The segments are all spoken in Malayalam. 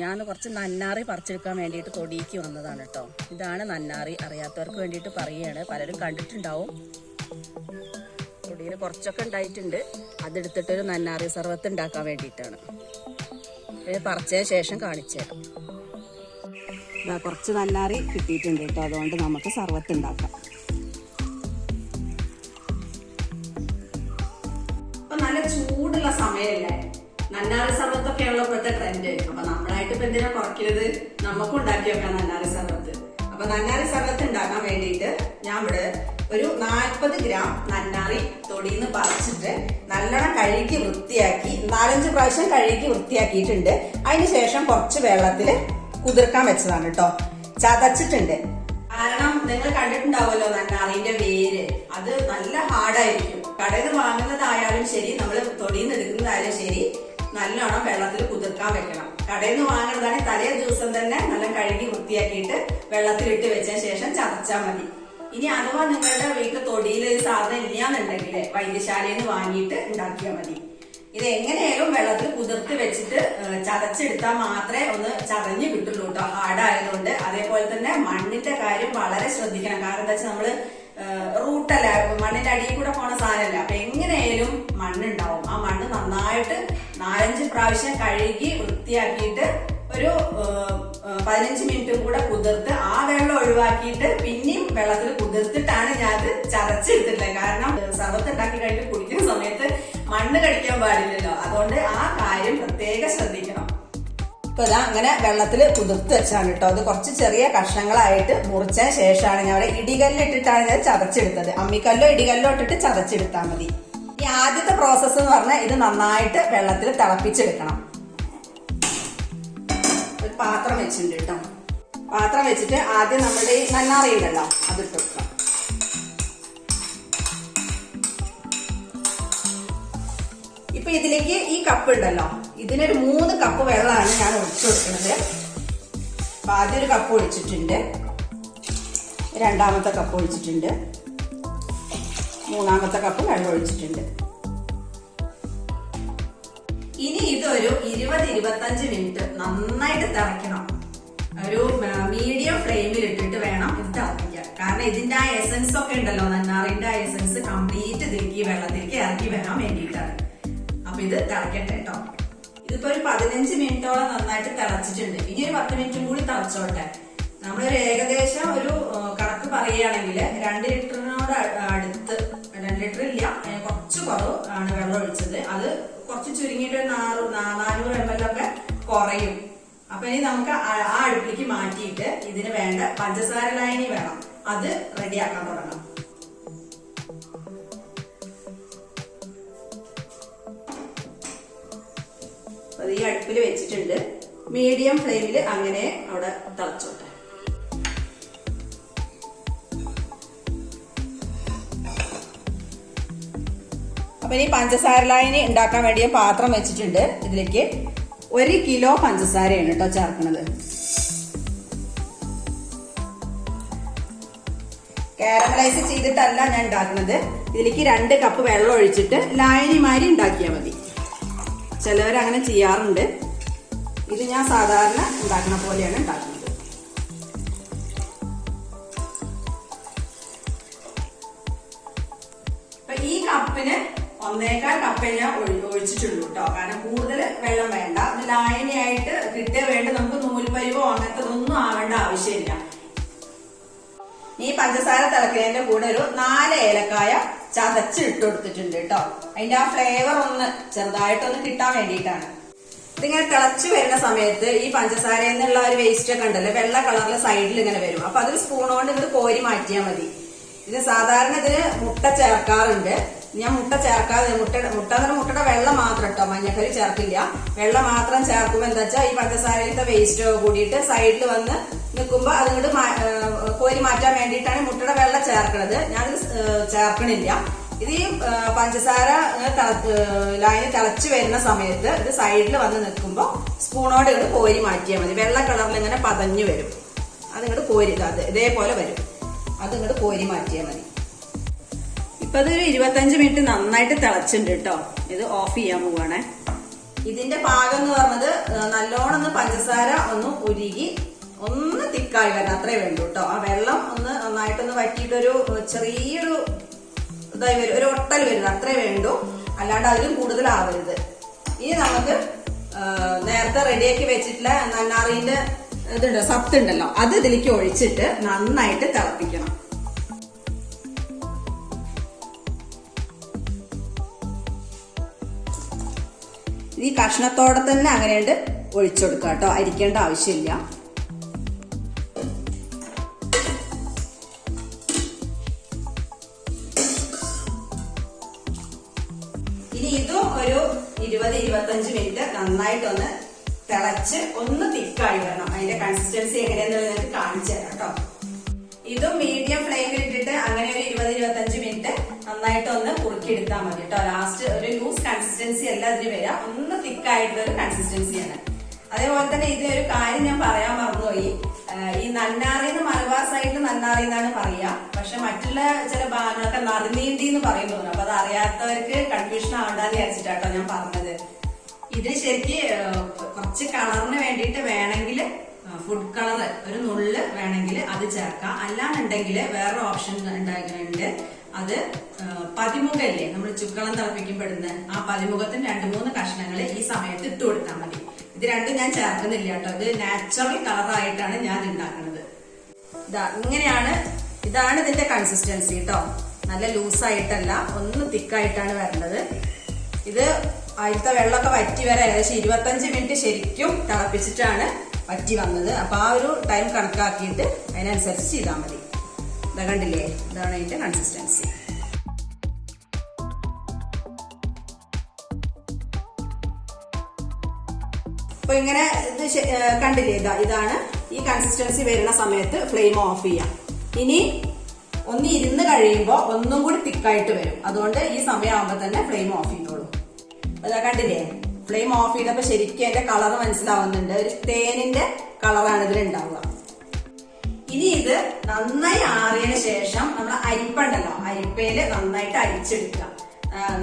ഞാൻ കുറച്ച് നന്നാറി പറിച്ചെടുക്കാൻ വേണ്ടിയിട്ട് തൊടിയിക്ക് വന്നതാണ് കേട്ടോ. ഇതാണ് നന്നാറി. അറിയാത്തവർക്ക് വേണ്ടിയിട്ട് പറയുകയാണ്. പലരും കണ്ടിട്ടുണ്ടാവും. തൊടിയിൽ കുറച്ചൊക്കെ ഉണ്ടായിട്ടുണ്ട്. അതെടുത്തിട്ടൊരു നന്നാറി സർവത്ത് ഉണ്ടാക്കാൻ വേണ്ടിയിട്ടാണ്. പറിച്ചതിന് ശേഷം കാണിച്ചു തരാം ഇതാ കുറച്ച് നന്നാറി കിട്ടിയിട്ടുണ്ട് കേട്ടോ. അതുകൊണ്ട് നമുക്ക് സർവത്ത് ഉണ്ടാക്കാം. നല്ല ചൂടുള്ള സമയമല്ലേ നന്നാറി സർവത്തൊക്കെയുള്ള ഇപ്പോഴത്തെ ട്രെൻഡ് അപ്പൊ നമ്മളായിട്ട് ഇപ്പൊ എന്തിനാ കുറയ്ക്കരുത് നമുക്കും ഉണ്ടാക്കി വെക്കാം നന്നാറി സർവത്ത്. അപ്പൊ നന്നാറി സർവത്ത് ഉണ്ടാക്കാൻ വേണ്ടിയിട്ട് ഞാൻ ഇവിടെ ഒരു നാൽപ്പത് ഗ്രാം നന്നാറി തൊടിയിൽ നിന്ന് പറിച്ചിട്ട് നല്ലോണം കഴുകി വൃത്തിയാക്കി നാലഞ്ച് പ്രാവശ്യം കഴുകി വൃത്തിയാക്കിയിട്ടുണ്ട്. അതിന് ശേഷം കുറച്ച് വെള്ളത്തിൽ കുതിർക്കാൻ വെച്ചതാണ് കേട്ടോ. ചതച്ചിട്ടുണ്ട്. കാരണം നിങ്ങൾ കണ്ടിട്ടുണ്ടാവുമല്ലോ നന്നാറിന്റെ വേര്. അത് നല്ല ഹാർഡായിരിക്കും. കടയിൽ വാങ്ങുന്നതായാലും ശരി നമ്മൾ തൊടിയിൽ നിന്ന് എടുക്കുന്നതായാലും ശരി നല്ലോണം വെള്ളത്തിൽ കുതിർക്കാൻ വെക്കണം. കടയിൽ നിന്ന് വാങ്ങുന്നതാണെങ്കിൽ തലേ ദിവസം തന്നെ നല്ല കഴുകി വൃത്തിയാക്കിയിട്ട് വെള്ളത്തിലിട്ട് വെച്ചതിന് ശേഷം ചതച്ചാൽ മതി. ഇനി അഥവാ നിങ്ങളുടെ വീട്ടിൽ തൊടിയിൽ സാധനം ഇല്ലാന്നുണ്ടെങ്കിൽ വൈദ്യശാലയിൽ നിന്ന് വാങ്ങിയിട്ട് ഉണ്ടാക്കിയാൽ മതി. ഇത് എങ്ങനെയായാലും വെള്ളത്തിൽ കുതിർത്ത് വെച്ചിട്ട് ചതച്ചെടുത്താൽ മാത്രമേ ഒന്ന് ചതഞ്ഞ് കിട്ടുള്ളൂ കേട്ടോ ഹാർഡായതുകൊണ്ട്. അതേപോലെ തന്നെ മണ്ണിന്റെ കാര്യം വളരെ ശ്രദ്ധിക്കണം. കാരണം എന്താ വെച്ചാൽ നമ്മൾ റൂട്ടല്ല മണ്ണിന്റെ അടിയിൽ കൂടെ പോണ സാധനമല്ല അപ്പൊ എങ്ങനെയായാലും മണ്ണുണ്ടാവും. ആ മണ്ണ് നന്നായിട്ട് നാലഞ്ച് പ്രാവശ്യം കഴുകി വൃത്തിയാക്കിയിട്ട് ഒരു പതിനഞ്ച് മിനിറ്റും കൂടെ കുതിർത്ത് ആ വെള്ളം ഒഴിവാക്കിയിട്ട് പിന്നെയും വെള്ളത്തിൽ കുതിർത്തിട്ടാണ് ഞാൻ അത് ചതച്ചെടുത്തിട്ടുള്ളത്. കാരണം സർവത്ത് ഉണ്ടാക്കി കഴിഞ്ഞ് കുടിക്കുന്ന സമയത്ത് മണ്ണ് കടിക്കാൻ പാടില്ലല്ലോ. അതുകൊണ്ട് ആ കാര്യം പ്രത്യേകം ശ്രദ്ധിക്കണം. ഇപ്പൊ ഇതാ അങ്ങനെ വെള്ളത്തിൽ കുതിർത്ത് വെച്ചാണ് കേട്ടോ. അത് കുറച്ച് ചെറിയ കഷ്ണങ്ങളായിട്ട് മുറിച്ച ശേഷമാണ് ഞാൻ അവിടെ ഇടികല്ലിട്ടിട്ടാണ് ഞാൻ ചതച്ചെടുത്തത്. അമ്മിക്കല്ലോ ഇടികല്ലോ ഇട്ടിട്ട് ചതച്ചെടുത്താൽ മതി. ഈ ആദ്യത്തെ പ്രോസസ്സ് എന്ന് പറഞ്ഞാൽ ഇത് നന്നായിട്ട് വെള്ളത്തിൽ തിളപ്പിച്ചെടുക്കണം. ഒരു പാത്രം വെച്ചിട്ടുണ്ട് കേട്ടോ. പാത്രം വെച്ചിട്ട് ആദ്യം നമ്മുടെ ഈ നന്നാറിയുണ്ടല്ലോ അതിട്ട് വെക്കാം ഇപ്പൊ ഇതിലേക്ക് ഈ കപ്പ് ഉണ്ടല്ലോ. ഇതിനൊരു മൂന്ന് കപ്പ് വെള്ളമാണ് ഞാൻ ഒഴിച്ചു കൊടുക്കുന്നത്. അപ്പൊ ആദ്യം ഒരു കപ്പ് ഒഴിച്ചിട്ടുണ്ട്. രണ്ടാമത്തെ കപ്പ് ഒഴിച്ചിട്ടുണ്ട്. മൂന്നാമത്തെ കപ്പ് വെള്ളം ഒഴിച്ചിട്ടുണ്ട്. ഇനി ഇതൊരു ഇരുപത് ഇരുപത്തഞ്ച് മിനിറ്റ് നന്നായിട്ട് തിളയ്ക്കണം. ഒരു മീഡിയം ഫ്ലെയിമിൽ ഇട്ടിട്ട് വേണം ഇത് തിളപ്പിക്കാൻ. കാരണം ഇതിന്റെ ആ എസൻസ് ഒക്കെ ഉണ്ടല്ലോ നന്നാറിന്റെ ആ എസൻസ് കംപ്ലീറ്റ് ഇതിലേക്ക് വെള്ളത്തിലേക്ക് ഇറക്കി വരാൻ വേണ്ടിയിട്ടാണ്. അപ്പൊ ഇത് തിളക്കട്ടെ കേട്ടോ ഇതിപ്പോ ഒരു പതിനഞ്ച് മിനിറ്റോളം നന്നായിട്ട് തിളച്ചിട്ടുണ്ട്. ഇനി ഒരു പത്ത് മിനിറ്റും കൂടി തിളച്ചോട്ടെ. നമ്മളൊരു ഏകദേശം ഒരു കണക്ക് പറയുകയാണെങ്കിൽ രണ്ട് ലിറ്ററിനോട് അടുത്ത് രണ്ട് ലിറ്റർ ഇല്ല കുറച്ച് കുറവ് ആണ് വെള്ളം ഒഴിച്ചത്. അത് കുറച്ച് ചുരുങ്ങിയിട്ട് ഒരു നാനൂറ് എം എൽ ഒക്കെ കുറയും. അപ്പൊ ഇനി നമുക്ക് ആ അടുപ്പിലേക്ക് മാറ്റിയിട്ട് ഇതിന് വേണ്ട പഞ്ചസാര ലായനി വേണം. അത് റെഡിയാക്കാൻ തുടങ്ങാം ഈ അടുപ്പിൽ വെച്ചിട്ടുണ്ട്. മീഡിയം ഫ്ലെയിമിൽ അങ്ങനെ അവിടെ തിളച്ചോട്ടെ. അപ്പൊ ഇനി പഞ്ചസാര ലായനി ഉണ്ടാക്കാൻ വേണ്ടി പാത്രം വെച്ചിട്ടുണ്ട്. ഇതിലേക്ക് ഒരു കിലോ പഞ്ചസാരയാണ് കേട്ടോ ചേർക്കുന്നത് കാരമലൈസ് ചെയ്തിട്ടല്ല ഞാൻ ഉണ്ടാക്കുന്നത്. ഇതിലേക്ക് രണ്ട് കപ്പ് വെള്ളം ഒഴിച്ചിട്ട് ലായനിമാരി ഉണ്ടാക്കിയാൽ മതി. ചിലവർ അങ്ങനെ ചെയ്യാറുണ്ട്. ഇത് ഞാൻ സാധാരണ ഉണ്ടാക്കുന്ന പോലെയാണ് ഉണ്ടാക്കുന്നത്. ഈ കപ്പിന് ഒന്നേക്കാൾ കപ്പേ ഞാൻ ഒഴിച്ചിട്ടുള്ളൂ കേട്ടോ കാരണം കൂടുതൽ വെള്ളം വേണ്ട. അത് ലായനിയായിട്ട് കിട്ടിയ വേണ്ട. നമുക്ക് നൂൽപ്പരിവോ അങ്ങനത്തതൊന്നും ആവേണ്ട ആവശ്യമില്ല. ഈ പഞ്ചസാര തിളക്കുന്നതിന്റെ കൂടെ ഒരു നാല് ഏലക്കായ ചതച്ച് ഇട്ട് കൊടുത്തിട്ടുണ്ട് കേട്ടോ. അതിന്റെ ആ ഫ്ലേവർ ഒന്ന് ചെറുതായിട്ടൊന്ന് കിട്ടാൻ വേണ്ടിയിട്ടാണ്. ഇതിങ്ങനെ തിളച്ചു വരുന്ന സമയത്ത് ഈ പഞ്ചസാരയിൽ നിന്നുള്ള ഒരു വേസ്റ്റ് ഒക്കെ ഉണ്ടല്ലോ വെള്ള കളറിൽ സൈഡിൽ ഇങ്ങനെ വരും. അപ്പൊ അതൊരു സ്പൂൺ കൊണ്ട് ഇത് കോരി മാറ്റിയാൽ മതി. ഇത് സാധാരണ ഇതിന് മുട്ട ചേർക്കാറുണ്ട്. ഞാൻ മുട്ട ചേർക്കാതെ മുട്ട മുട്ട എന്ന് മുട്ടയുടെ വെള്ളം മാത്രം കേട്ടോ മഞ്ഞക്കറി ചേർക്കില്ല. വെള്ളം മാത്രം ചേർക്കുമ്പോൾ എന്താ വെച്ചാൽ ഈ പഞ്ചസാരയിലത്തെ വേസ്റ്റ് കൂടിയിട്ട് സൈഡിൽ വന്ന് നിൽക്കുമ്പോൾ അതുകൊണ്ട് കോരി മാറ്റാൻ വേണ്ടിയിട്ടാണ് മുട്ടയുടെ വെള്ളം ചേർക്കണത്. ഞാൻ ചേർക്കണില്ല. ഇത് ഈ പഞ്ചസാര ലൈന് തിളച്ച് വരുന്ന സമയത്ത് ഇത് സൈഡിൽ വന്ന് നിൽക്കുമ്പോൾ സ്പൂണോട് ഇങ്ങോട്ട് കോരി മാറ്റിയാൽ മതി. വെള്ള കളറിൽ ഇങ്ങനെ പതഞ്ഞു വരും. അതിങ്ങോട്ട് കോരി അത് ഇതേപോലെ വരും. അത് ഇങ്ങോട്ട് കോരി മാറ്റിയാൽ മതി. ഇപ്പൊ ഇതൊരു ഇരുപത്തഞ്ച് മിനിറ്റ് നന്നായിട്ട് തിളച്ചിട്ടുണ്ട് കേട്ടോ ഇത് ഓഫ് ചെയ്യാൻ പോവാണേ. ഇതിന്റെ പാകം എന്ന് പറഞ്ഞത് നല്ലോണം പഞ്ചസാര ഒന്ന് ഉരുകി ഒന്ന് തിക്കായി വരണം. അത്രേ വേണ്ടു കേട്ടോ ആ വെള്ളം ഒന്ന് നന്നായിട്ടൊന്ന് വറ്റിയിട്ടൊരു ചെറിയൊരു ഇതായി വരും. ഒരു ഒട്ടൽ വരുന്നത് അത്രേ വേണ്ടു. അല്ലാണ്ട് അതിലും കൂടുതലാവരുത്. ഇനി നമുക്ക് നേരത്തെ റെഡിയാക്കി വെച്ചിട്ടുള്ള നന്നാറിന്റെ ഇതുണ്ട് സത്ത് ഉണ്ടല്ലോ അത് ഇതിലേക്ക് ഒഴിച്ചിട്ട് നന്നായിട്ട് തിളപ്പിക്കണം. ഈ കഷ്ണത്തോടെ തന്നെ അങ്ങനെയുണ്ട് ഒഴിച്ചെടുക്കുക കേട്ടോ. അരിക്കേണ്ട ആവശ്യമില്ല. ഇനി ഇതും ഒരു ഇരുപത് ഇരുപത്തഞ്ച് മിനിറ്റ് നന്നായിട്ടൊന്ന് തിളച്ച് ഒന്ന് തിക്കായി വരണം. അതിന്റെ കൺസിസ്റ്റൻസി എങ്ങനെയാണെന്ന് നിങ്ങൾക്ക് കാണിച്ചു തരാം കേട്ടോ. ഇതും മീഡിയം ഫ്ലെയിമിൽ ഇട്ടിട്ട് അങ്ങനെ ഒരു ഇരുപത് ഇരുപത്തഞ്ച് മിനിറ്റ് നന്നായിട്ട് ഒന്ന് കുറുക്കിയെടുത്താൽ മതി കേട്ടോ. ലാസ്റ്റ് ഒരു ലൂസ് കൺസിസ്റ്റൻസി അല്ല അതിന് വരിക. ഒന്ന് തിക്കായിട്ടുള്ള ഒരു കൺസിസ്റ്റൻസിയാണ് അതേപോലെ തന്നെ ഇതിനൊരു കാര്യം ഞാൻ പറയാൻ മറന്നുപോയി. ഈ നന്നാറിന്ന് മലബാർ സൈഡിൽ നന്നാറി എന്നാണ് പറയുക. പക്ഷെ മറ്റുള്ള ചില ഭാഗങ്ങളൊക്കെ നറുനീണ്ടി എന്ന് പറയുന്നു. അപ്പൊ അത് അറിയാത്തവർക്ക് കൺഫ്യൂഷൻ ആവണ്ടെന്ന് വിചാരിച്ചിട്ടാട്ടോ ഞാൻ പറഞ്ഞത്. ഇത് ശരിക്ക് കുറച്ച് കളറിന് വേണ്ടിയിട്ട് വേണമെങ്കിൽ ഫുഡ് കളർ ഒരു നുള്ള് വേണമെങ്കിൽ അത് ചേർക്കാം. അല്ലാന്നുണ്ടെങ്കിൽ വേറെ ഓപ്ഷൻ ഉണ്ടാക്കുന്നുണ്ട് അത് പതിമുഖല്ലേ? നമ്മൾ ചുക്കളം തിളപ്പിക്കപ്പെടുന്ന ആ പതിമുഖത്തിന് രണ്ട് മൂന്ന് കഷ്ണങ്ങൾ ഈ സമയത്ത് ഇട്ട് കൊടുത്താൽ മതി. ഇത് രണ്ടും ഞാൻ ചേർക്കുന്നില്ല കേട്ടോ. ഇത് നാച്ചുറൽ കളറായിട്ടാണ് ഞാൻ ഉണ്ടാക്കുന്നത്. ഇതാ ഇങ്ങനെയാണ് ഇതാണ് ഇതിന്റെ കൺസിസ്റ്റൻസി കേട്ടോ നല്ല ലൂസായിട്ടല്ല ഒന്ന് തിക്കായിട്ടാണ് വരേണ്ടത്. ഇത് അതിലത്തെ വെള്ളമൊക്കെ വറ്റി വരെ ഏകദേശം ഇരുപത്തഞ്ച് മിനിറ്റ് ശരിക്കും തിളപ്പിച്ചിട്ടാണ് വറ്റി വന്നത് അപ്പൊ ആ ഒരു ടൈം കണക്കാക്കിയിട്ട് അതിനനുസരിച്ച് ചെയ്താൽ മതി. ഇതാ കണ്ടില്ലേ? ഇതാണ് അതിന്റെ കൺസിസ്റ്റൻസി അപ്പൊ ഇങ്ങനെ ഇത് കണ്ടില്ലേ? ഇതാ ഇതാണ് ഈ കൺസിസ്റ്റൻസി വരുന്ന സമയത്ത് ഫ്ലെയിം ഓഫ് ചെയ്യാം. ഇനി ഒന്ന് ഇരുന്ന് കഴിയുമ്പോൾ ഒന്നും കൂടി തിക്കായിട്ട് വരും. അതുകൊണ്ട് ഈ സമയമാകുമ്പോൾ തന്നെ ഫ്ലെയിം ഓഫ് ചെയ്തോളൂ. അതാ കണ്ടില്ലേ? ഫ്ലെയിം ഓഫ് ചെയ്തപ്പോൾ ശരിക്കും അതിന്റെ കളർ മനസ്സിലാവുന്നുണ്ട്. ഒരു തേനിന്റെ കളറാണ് ഇതിൽ ഉണ്ടാവുക ഇനി ഇത് നന്നായി ആറിയതിനു ശേഷം നമ്മൾ അരിപ്പുണ്ടല്ലോ അരിപ്പയിൽ നന്നായിട്ട് അരിച്ചെടുക്കുക.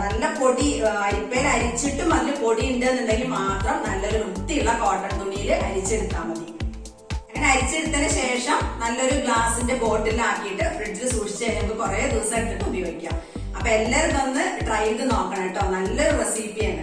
നല്ല പൊടി അരിപ്പയിൽ അരിച്ചിട്ടും അതിൽ പൊടി ഉണ്ട് എന്നുണ്ടെങ്കിൽ മാത്രം നല്ലൊരു വൃത്തിയുള്ള കോട്ടൺ തുണിയിൽ അരിച്ചെടുത്താൽ മതി. അങ്ങനെ അരിച്ചെടുത്തതിന് ശേഷം നല്ലൊരു ഗ്ലാസിന്റെ ബോട്ടിലാക്കിയിട്ട് ഫ്രിഡ്ജിൽ സൂക്ഷിച്ച് കഴിയുമ്പോൾ കുറെ ദിവസം എടുത്തിട്ട് ഉപയോഗിക്കാം. അപ്പൊ എല്ലാവരും ഒന്ന് ട്രൈ ചെയ്ത് നോക്കണം കേട്ടോ. നല്ലൊരു റെസിപ്പിയാണ്